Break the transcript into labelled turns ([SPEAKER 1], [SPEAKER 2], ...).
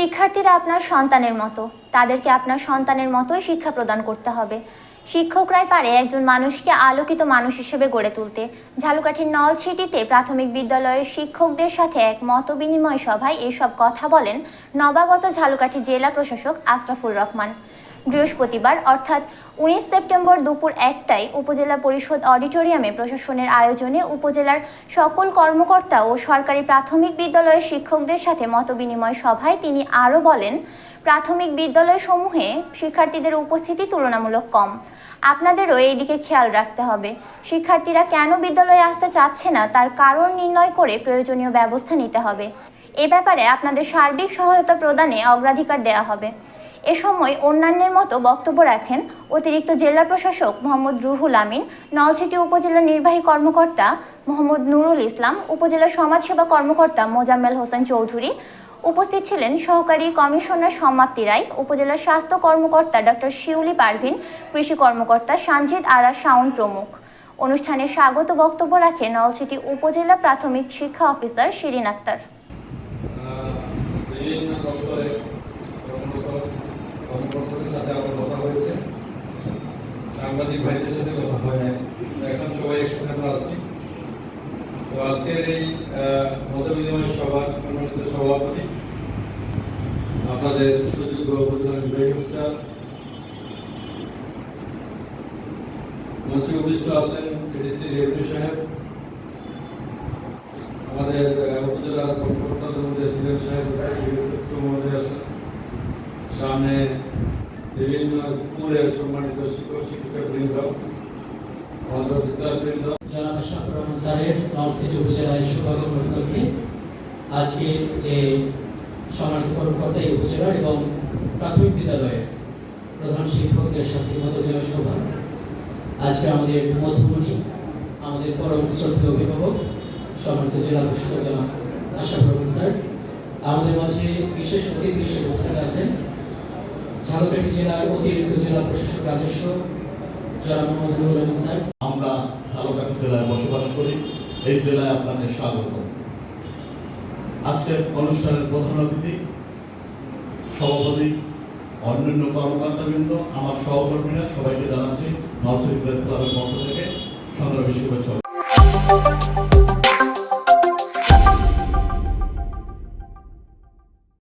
[SPEAKER 1] শিক্ষার্থীরা আপনার সন্তানের মতো। তাদেরকে আপনার সন্তানের মতোই শিক্ষা প্রদান করতে হবে। শিক্ষকরাই পারে একজন মানুষকে আলোকিত মানুষ হিসেবে গড়ে তুলতে। ঝালুকাঠির নলছিটিতে প্রাথমিক বিদ্যালয়ের শিক্ষকদের সাথে এক মত বিনিময় সভায় এসব কথা বলেন নবাগত ঝালুকাঠি জেলা প্রশাসক আশরাফুর রহমান। বৃহস্পতিবার, অর্থাৎ উনিশ সেপ্টেম্বর দুপুর একটায় উপজেলা পরিষদ অডিটোরিয়ামে প্রশাসনের আয়োজনে উপজেলার সকল কর্মকর্তা ও সরকারি প্রাথমিক বিদ্যালয়ের শিক্ষকদের সাথে মতবিনিময় সভায় তিনি আরও বলেন, প্রাথমিক বিদ্যালয়সমূহে শিক্ষার্থীদের উপস্থিতি তুলনামূলক কম। আপনাদেরও এই দিকে খেয়াল রাখতে হবে। শিক্ষার্থীরা কেন বিদ্যালয়ে আসতে চাচ্ছে না, তার কারণ নির্ণয় করে প্রয়োজনীয় ব্যবস্থা নিতে হবে। এ ব্যাপারে আপনাদের সার্বিক সহায়তা প্রদানে অগ্রাধিকার দেওয়া হবে। এ সময় অন্যান্যের মতো বক্তব্য রাখেন অতিরিক্ত জেলা প্রশাসক মোহাম্মদ রুহুল আমিন, নলছিটি উপজেলা নির্বাহী কর্মকর্তা মোহাম্মদ নুরুল ইসলাম, উপজেলা সমাজসেবা কর্মকর্তা মোজাম্মেল হোসেন চৌধুরী, উপস্থিত ছিলেন সহকারী কমিশনার সমাপ্তি রায়, উপজেলা স্বাস্থ্য কর্মকর্তা ডক্টর শিউলি পারভিন, কৃষি কর্মকর্তা সানজিদ আরা শাওন প্রমুখ। অনুষ্ঠানে স্বাগত বক্তব্য রাখেন নলছিটি উপজেলা প্রাথমিক শিক্ষা অফিসার শিরিন আক্তার।
[SPEAKER 2] কর্মকর্তাদের সাথে আমার কথা হয়েছে। সাংবাদিক ভাইদের সাথে কথা হয় নাই। এখন সবাই একসাথে আমরা আছি। তো আজকের এই মত বিনিময় সভার সম্মানিত সভাপতি আপনাদের সুযোগ্য উপজেলা নির্বাহী অফিসার মঞ্চে উপবিষ্ট আছেন এডিসি রেভিনিউ সাহেব। আমাদের উপজেলার কর্মকর্তাদের মধ্যে সিলেম সাহেব মধ্যে আছেন। সামনে বিভিন্ন স্কুলের সম্মানিত শিক্ষক শিক্ষিকা বৃন্দ আমাদের অফিসার বৃন্দ
[SPEAKER 3] জনাব আশরাফুর রহমান স্যারের নলসিটি উপজেলায় শুভাগমন উপলক্ষে আজকে যে সম্মানিত কর্মকর্তা এই উপজেলার এবং প্রাথমিক বিদ্যালয়ের প্রধান শিক্ষকদের সাথে মতবিনিময় সভা। আজকে আমাদের মধুমণি আমাদের পরম শ্রদ্ধেয় অভিভাবক, সম্মানিত জেলা প্রশাসক জনাব আশরাফুর রহমান আমাদের মাঝে বিশেষ অতিথি হিসেবে উপস্থিত আছেন ঝালকাঠি জেলার অতিরিক্ত জেলা প্রশাসক রাজস্ব, জনাব মোহাম্মদ নুরুল আমিন স্যার।
[SPEAKER 4] আমরা ঝালকাঠি জেলায় বসবাস করি। এই জেলায় আপনাদের স্বাগত। আজকের অনুষ্ঠানের প্রধান অতিথি সভাপতি, অন্যান্য কর্মকর্তাবৃন্দ, আমার সহকর্মীরা সবাইকে জানাচ্ছি নলছড়ি প্রেস ক্লাবের পক্ষ থেকে সংগ্রামী শুভেচ্ছা।